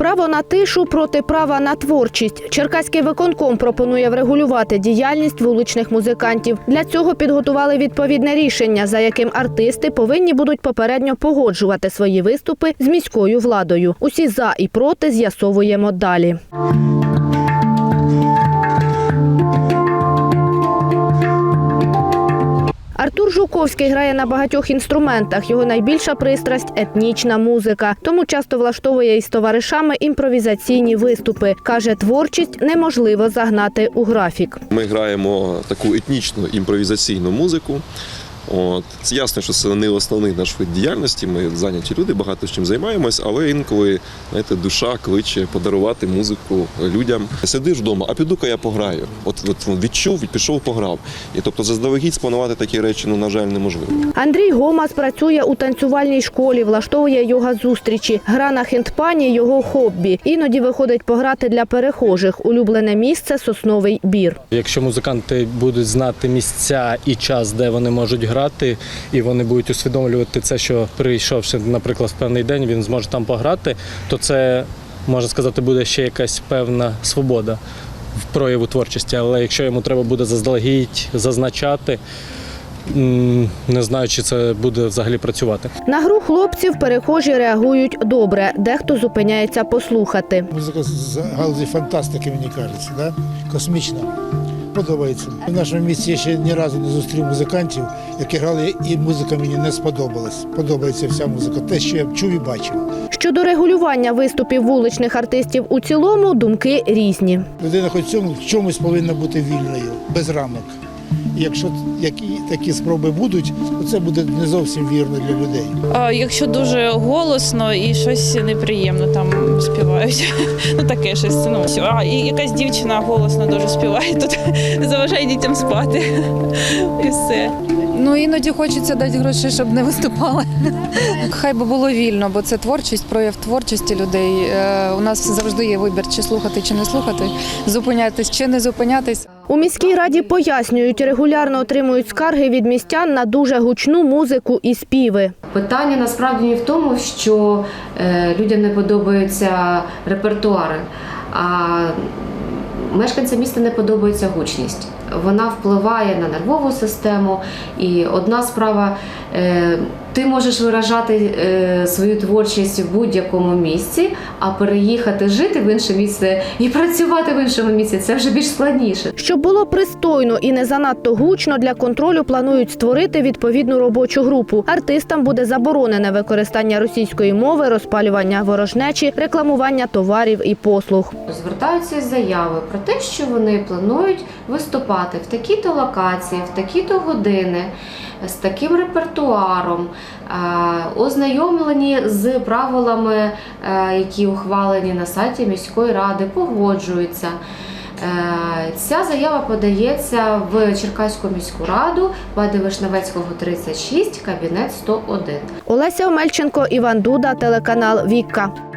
Право на тишу проти права на творчість. Черкаський виконком пропонує врегулювати діяльність вуличних музикантів. Для цього підготували відповідне рішення, за яким артисти повинні будуть попередньо погоджувати свої виступи з міською владою. Усі за і проти з'ясовуємо далі. Артур Жуковський грає на багатьох інструментах. Його найбільша пристрасть етнічна музика. Тому часто влаштовує із товаришами імпровізаційні виступи. Каже, творчість неможливо загнати у графік. Ми граємо таку етнічну імпровізаційну музику. От це ясно, що це не основний наш вид діяльності. Ми зайняті люди, багато чим займаємось, але інколи знаєте, душа кличе подарувати музику людям. Сидиш вдома, а піду-ка я пограю. От, от відчув, пішов, пограв. І тобто заздалегідь спланувати такі речі, ну на жаль, неможливо. Андрій Гомас працює у танцювальній школі, влаштовує йога зустрічі. Гра на хендпані його хобі. Іноді виходить пограти для перехожих. Улюблене місце сосновий бір. Якщо музиканти будуть знати місця і час, де вони можуть грати, і вони будуть усвідомлювати це, що прийшовши, наприклад, в певний день, він зможе там пограти, то це можна сказати буде ще якась певна свобода в прояву творчості. Але якщо йому треба буде заздалегідь зазначати, не знаю, чи це буде взагалі працювати. На гру хлопців перехожі реагують добре. Дехто зупиняється послухати. Музика з галузі фантастики, мені кажеться, да? космічна. Подобається. В нашому місті я ще ні разу не зустрів музикантів, які грали, і музика мені не сподобалась. Подобається вся музика. Те, що я чув і бачив. Щодо регулювання виступів вуличних артистів у цілому, думки різні. Людина хоч в цьому в чомусь повинна бути вільною, без рамок. І якщо які такі спроби будуть, то це буде не зовсім вірно для людей. А якщо дуже голосно і щось неприємно там співають, ну таке щось. Ну а і якась дівчина голосно дуже співає тут, заважає дітям спати. І все. Ну іноді хочеться дати гроші, щоб не виступали. Хай би було вільно, бо це творчість, прояв творчості людей. Е, У нас завжди є вибір, чи слухати, чи не слухати, зупинятись чи не зупинятись. У міській раді пояснюють, регулярно отримують скарги від містян на дуже гучну музику і співи. Питання насправді не в тому, що е, людям не подобаються репертуари, а мешканцям міста не подобається гучність. Вона впливає на нервову систему. І одна справа, е, ти можеш виражати е, свою творчість в будь-якому місці, а переїхати жити в інше місце і працювати в іншому місці це вже більш складніше. Щоб було пристойно і не занадто гучно, для контролю планують створити відповідну робочу групу. Артистам буде заборонене використання російської мови, розпалювання ворожнечі, рекламування товарів і послуг. Звертаються заяви про те, що вони планують виступати в такі-то локації, в такі-то години з таким репертуаром, ознайомлені з правилами, е, які ухвалені на сайті міської ради, погоджуються. Е, Ця заява подається в Черкаську міську раду, Вади Вишневецького 36, кабінет 101. Олеся Омельченко, Іван Дуда, телеканал Вікка.